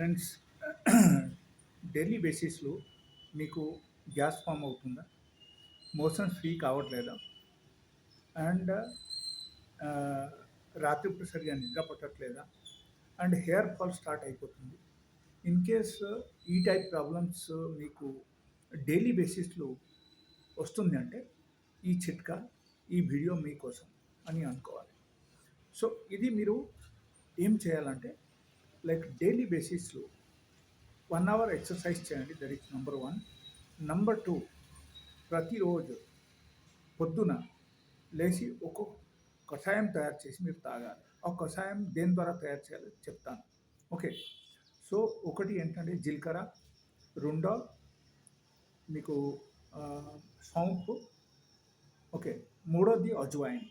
Friends daily బేసిస్లో మీకు gas form అవుతుందా? మోషన్స్ ఫ్రీ కావట్లేదా? అండ్ రాత్రిపూట సరిగా నిద్ర పట్టట్లేదా? అండ్ హెయిర్ ఫాల్ స్టార్ట్ అయిపోతుంది. ఇన్ కేస్ ఈ టైప్ ప్రాబ్లమ్స్ మీకు డైలీ బేసిస్లో వస్తుంది అంటే ఈ చిట్కా ఈ వీడియో మీకోసం అని అనుకోవాలి. సో ఇది మీరు ఏం చేయాలంటే లైక్ డైలీ బేసిస్లో వన్ అవర్ ఎక్సర్సైజ్ చేయండి that is number one. Number two ప్రతిరోజు పొద్దున లేచి ఒక్కొక్క కషాయం తయారు చేసి మీరు తాగాలి. ఆ కషాయం దేని ద్వారా తయారు చేయాలి చెప్తాను. ఓకే. సో ఒకటి ఏంటంటే జీలకర్ర రెండో మీకు సౌంపు ఓకే. మూడోది అజ్వాయిన్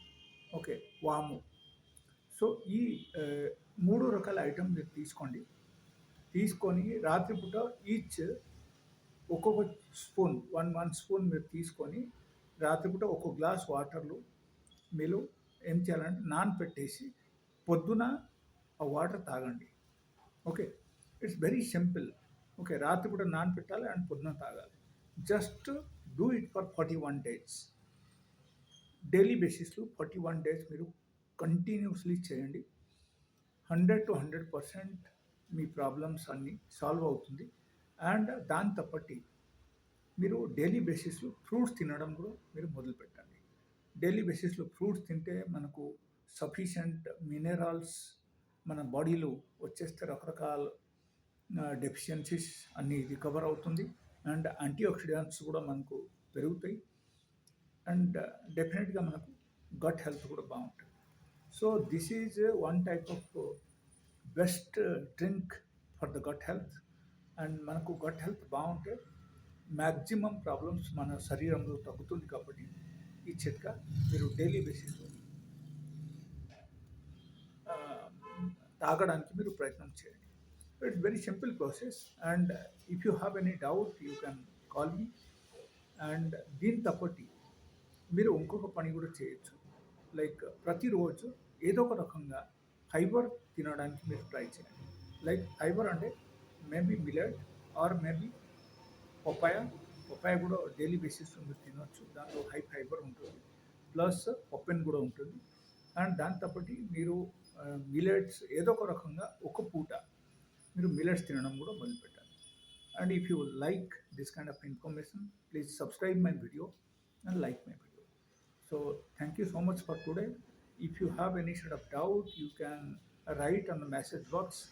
ఓకే. వాము. సో ఈ మూడు రకాల ఐటమ్ మీరు తీసుకోండి. తీసుకొని రాత్రిపూట ఈచ్ ఒక్కొక్క స్పూన్ వన్ వన్ స్పూన్ మీరు తీసుకొని రాత్రిపూట ఒక గ్లాస్ వాటర్లు మీరు ఏం చేయాలంటే నాన్ పెట్టేసి పొద్దున ఆ వాటర్ తాగండి. Okay? It's very simple okay రాత్రిపూట నాన్ పెట్టాలి అండ్ పొద్దున తాగాలి. Just do it for forty one days daily బేసిస్లో ఫార్టీ వన్ డేస్ మీరు కంటిన్యూస్లీ చేయండి. హండ్రెడ్ టు హండ్రెడ్ పర్సెంట్ మీ ప్రాబ్లమ్స్ అన్నీ సాల్వ్ అవుతుంది. అండ్ దాని తప్పటి మీరు డైలీ బేసిస్లో ఫ్రూట్స్ తినడం కూడా మీరు మొదలు పెట్టండి డైలీ బేసిస్లో ఫ్రూట్స్ తింటే మనకు సఫిషియంట్ మినరల్స్ మన బాడీలో వచ్చేస్తే రకరకాల డెఫిషియన్సీస్ అన్నీ రికవర్ అవుతుంది. అండ్ యాంటీ ఆక్సిడెంట్స్ కూడా మనకు పెరుగుతాయి. అండ్ డెఫినెట్గా మనకు గట్ హెల్త్ కూడా బాగుంటుంది. So this is one type of best drink for the gut health and మనకు గట్ హెల్త్ బాగుంటే మ్యాక్సిమం ప్రాబ్లమ్స్ మన శరీరంలో తగ్గుతుంది కాబట్టి ఈ చిట్కా మీరు డైలీ బేసిస్లో తాగడానికి మీరు ప్రయత్నం చేయండి. It's very simple process and if you have any doubt you can call me and దీని తప్పటి మీరు ఇంకొక పని కూడా చేయొచ్చు. లైక్ ప్రతిరోజు ఏదో ఒక రకంగా ఫైబర్ తినడానికి మీరు ట్రై చేయండి. లైక్ ఫైబర్ అంటే maybe millet or maybe papaya. Papaya కూడా డైలీ బేసిస్ మీరు తినవచ్చు దాంట్లో హై ఫైబర్ ఉంటుంది. ప్లస్ పప్పెన్ కూడా ఉంటుంది. అండ్ దాంతోపాటి మీరు మిలెట్స్ ఏదో ఒక రకంగా ఒక పూట మీరు మిలెట్స్ తినడం కూడా మొదలుపెట్టాలి. And if you like this kind of information please subscribe my video and like my video. So thank you so much for today. If you have any sort of doubt, you can write on the message box